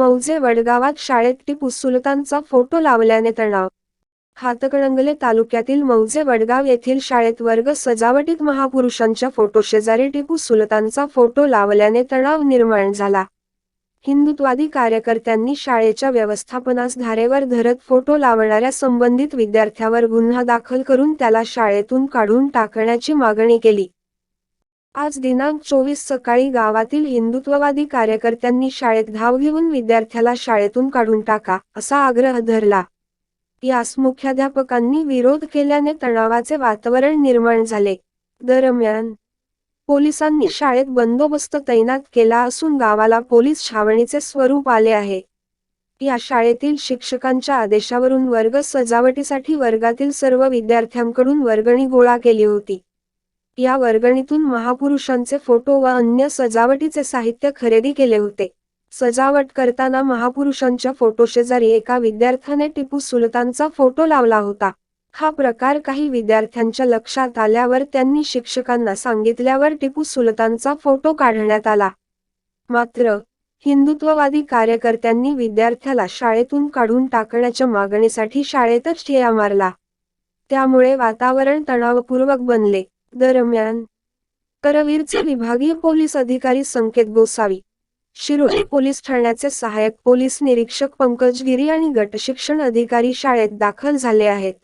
मौजे वडगावात शाळेत टिपू सुलतानचा फोटो लावल्याने तणाव. हातकणंगले तालुक्यातील मौजे वडगाव येथील शाळेत वर्ग सजावटीत महापुरुषांच्या फोटोशेजारी टिपू सुलतानचा फोटो लावल्याने तणाव निर्माण झाला. हिंदुत्वादी कार्यकर्त्यांनी शाळेच्या व्यवस्थापनास धारेवर धरत फोटो लावणाऱ्या संबंधित विद्यार्थ्यावर गुन्हा दाखल करून त्याला शाळेतून काढून टाकण्याची मागणी केली. आज दिनांक चोवीस सकाळी गावातील हिंदुत्ववादी कार्यकर्त्यांनी शाळेत धाव घेऊन विद्यार्थ्याला शाळेतून काढून टाका असा आग्रह धरला. यास मुख्याध्यापकांनी विरोध केल्याने तणावाचे वातावरण निर्माण झाले. दरम्यान पोलिसांनी शाळेत बंदोबस्त तैनात केला असून गावाला पोलीस छावणीचे स्वरूप आले आहे. या शाळेतील शिक्षकांच्या आदेशावरून वर्ग सजावटीसाठी वर्गातील सर्व विद्यार्थ्यांकडून वर्गणी गोळा केली होती. या वर्गणीतून महापुरुषांचे फोटो व अन्य सजावटीचे साहित्य खरेदी केले होते. सजावट करताना महापुरुषांच्या फोटोशेजारी एका विद्यार्थ्याने टिपू सुलतानचा फोटो लावला होता. हा प्रकार काही विद्यार्थ्यांच्या लक्षात आल्यावर त्यांनी शिक्षकांना सांगितल्यावर टिपू सुलतानचा फोटो काढण्यात आला. मात्र हिंदुत्ववादी कार्यकर्त्यांनी विद्यार्थ्याला शाळेतून काढून टाकण्याच्या मागणीसाठी शाळेतच ठेया मारला. त्यामुळे वातावरण तणावपूर्वक बनले. दरम्यान करवीरचे विभागीय पोलीस अधिकारी संकेत गोसावी शिरोळे पोलीस ठाण्याचे सहाय्यक पोलीस निरीक्षक पंकज गिरी आणि गट शिक्षण अधिकारी शाळेत दाखल झाले आहेत.